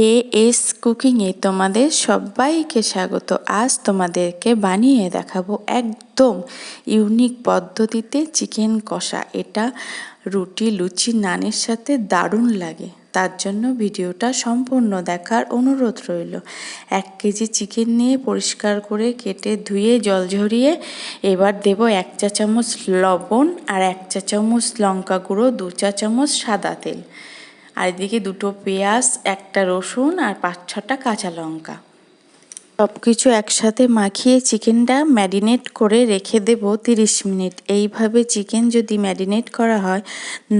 A S কুকিংয়ে তোমাদের সবাইকে স্বাগত। আজ তোমাদেরকে বানিয়ে দেখাবো একদম ইউনিক পদ্ধতিতে চিকেন কষা। এটা রুটি লুচি নানের সাথে দারুণ লাগে। তার জন্য ভিডিওটা সম্পূর্ণ দেখার অনুরোধ রইল। এক কেজি চিকেন নিয়ে পরিষ্কার করে কেটে ধুয়ে জল ঝরিয়ে এবার দেব এক চা চামচ লবণ আর এক চা চামচ লঙ্কা গুঁড়ো, দু চা চামচ সাদা তেল। আর এদিকে দুটো পেঁয়াজ, একটা রসুন আর পাঁচ ছটা কাঁচা লঙ্কা। সব কিছু একসাথে মাখিয়ে চিকেনটা ম্যারিনেট করে রেখে দেব তিরিশ মিনিট। এইভাবে চিকেন যদি ম্যারিনেট করা হয়,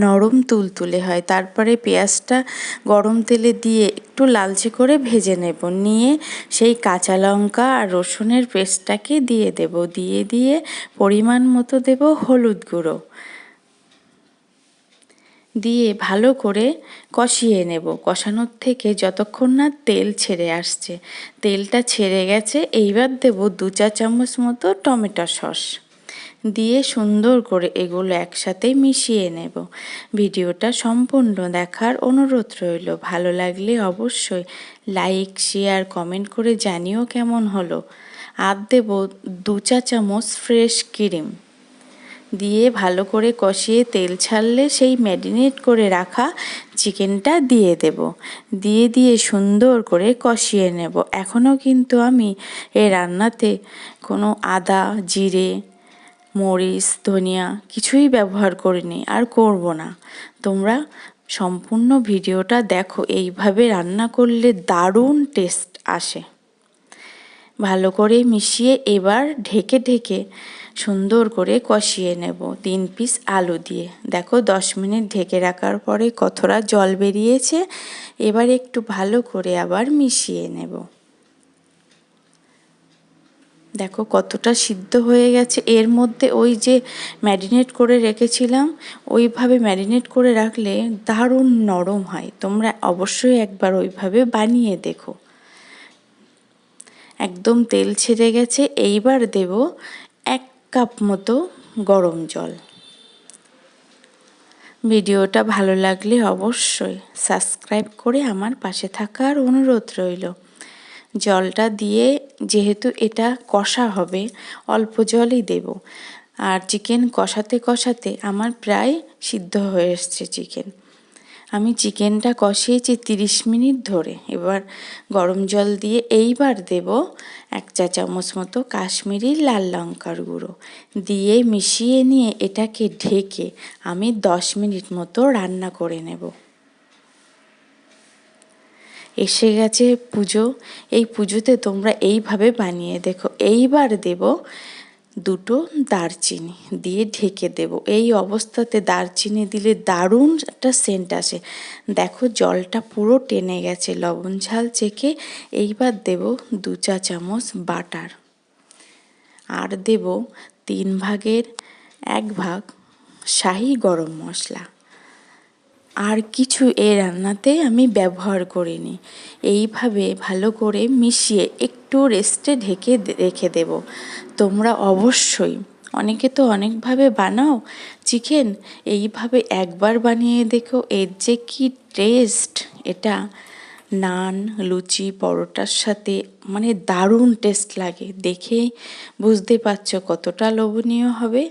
নরম তুলতুলে হয়। তারপরে পেঁয়াজটা গরম তেলে দিয়ে একটু লালচে করে ভেজে নেব। নিয়ে সেই কাঁচা লঙ্কা আর রসুনের পেস্টটাকে দিয়ে দেব। দিয়ে দিয়ে পরিমাণ মতো দেব হলুদ গুঁড়ো। দিয়ে ভালো করে কষিয়ে নেব। কষানোর থেকে যতক্ষণ না তেল ছেড়ে আসছে। তেলটা ছেড়ে গেছে, এইবার দেব দু চা চামচ মতো টমেটো সস। দিয়ে সুন্দর করে এগুলো একসাথে মিশিয়ে নেব। ভিডিওটা সম্পূর্ণ দেখার অনুরোধ রইল। ভালো লাগলে অবশ্যই লাইক, শেয়ার, কমেন্ট করে জানিও কেমন হলো। আর দেব দু চা চামচ ফ্রেশ ক্রিম। দিয়ে ভালো করে কষিয়ে তেল ছাড়লে সেই ম্যারিনেট করে রাখা চিকেনটা দিয়ে দেব। দিয়ে দিয়ে সুন্দর করে কষিয়ে নেব। এখনও কিন্তু আমি এই রান্নাতে কোনো আদা, জিরে, মরিচ, ধনিয়া কিছুই ব্যবহার করিনি, আর করব না। তোমরা সম্পূর্ণ ভিডিওটা দেখো। এইভাবে রান্না করলে দারুণ টেস্ট আসে। ভালো করে মিশিয়ে এবার ঢেকে ঢেকে সুন্দর করে কষিয়ে নেব তিন পিস আলু দিয়ে। দেখো দশ মিনিট ঢেকে রাখার পরে কতটা জল বেরিয়েছে। এবার একটু ভালো করে আবার মিশিয়ে নেব। দেখো কতটা সিদ্ধ হয়ে গেছে। এর মধ্যে ওই যে ম্যারিনেট করে রেখেছিলাম, ওইভাবে ম্যারিনেট করে রাখলে দারুণ নরম হয়। তোমরা অবশ্যই একবার ওইভাবে বানিয়ে দেখো। একদম তেল ছেড়ে গেছে, এইবার দেব এক কাপ মতো গরম জল। ভিডিওটা ভালো লাগলে অবশ্যই সাবস্ক্রাইব করে আমার পাশে থাকার অনুরোধ রইল। জলটা দিয়ে যেহেতু এটা কষা হবে, অল্প জলই দেব। আর চিকেন কষাতে কষাতে আমার প্রায় সিদ্ধ হয়ে এসছে চিকেন। আমি চিকেনটা কষিয়েছি তিরিশ মিনিট ধরে। এবার গরম জল দিয়ে এইবার দেব এক চা চামচ মতো কাশ্মীরি লাল লঙ্কার গুঁড়ো। দিয়ে মিশিয়ে নিয়ে এটাকে ঢেকে আমি দশ মিনিট মতো রান্না করে নেব। এসে গেছে পুজো। এই পুজোতে তোমরা এইভাবে বানিয়ে দেখো। এইবার দেব দুটো দারচিনি দিয়ে ঢেকে দেব। এই অবস্থাতে দারচিনি দিলে দারুণ একটা সেন্ট আসে। দেখো জলটা পুরো টেনে গেছে, লবণ ঝাল চেকে এইবার দেব দু চা চামচ বাটার। আর দেব তিন ভাগের এক ভাগ শাহি গরম মশলা। আর কিছু এ রান্নাতে আমি ব্যবহার করিনি। এইভাবে ভালো করে মিশিয়ে একটু রেস্টে ঢেকে রেখে দেব। তোমরা অবশ্যই অনেকে তো অনেকভাবে বানাও। চিকেন, এইভাবে একবার বানিয়ে দেখো, এর যে কি টেস্ট এটা নান, লুচি, পরোটার সাথে মানে দারুণ টেস্ট লাগে। দেখে বুঝতে পারছ কতটা লোভনীয় হবে।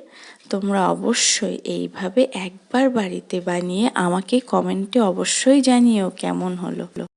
তোমরা অবশ্যই এইভাবে একবার বাড়িতে বানিয়ে আমাকে কমেন্টে অবশ্যই জানিও কেমন হলো।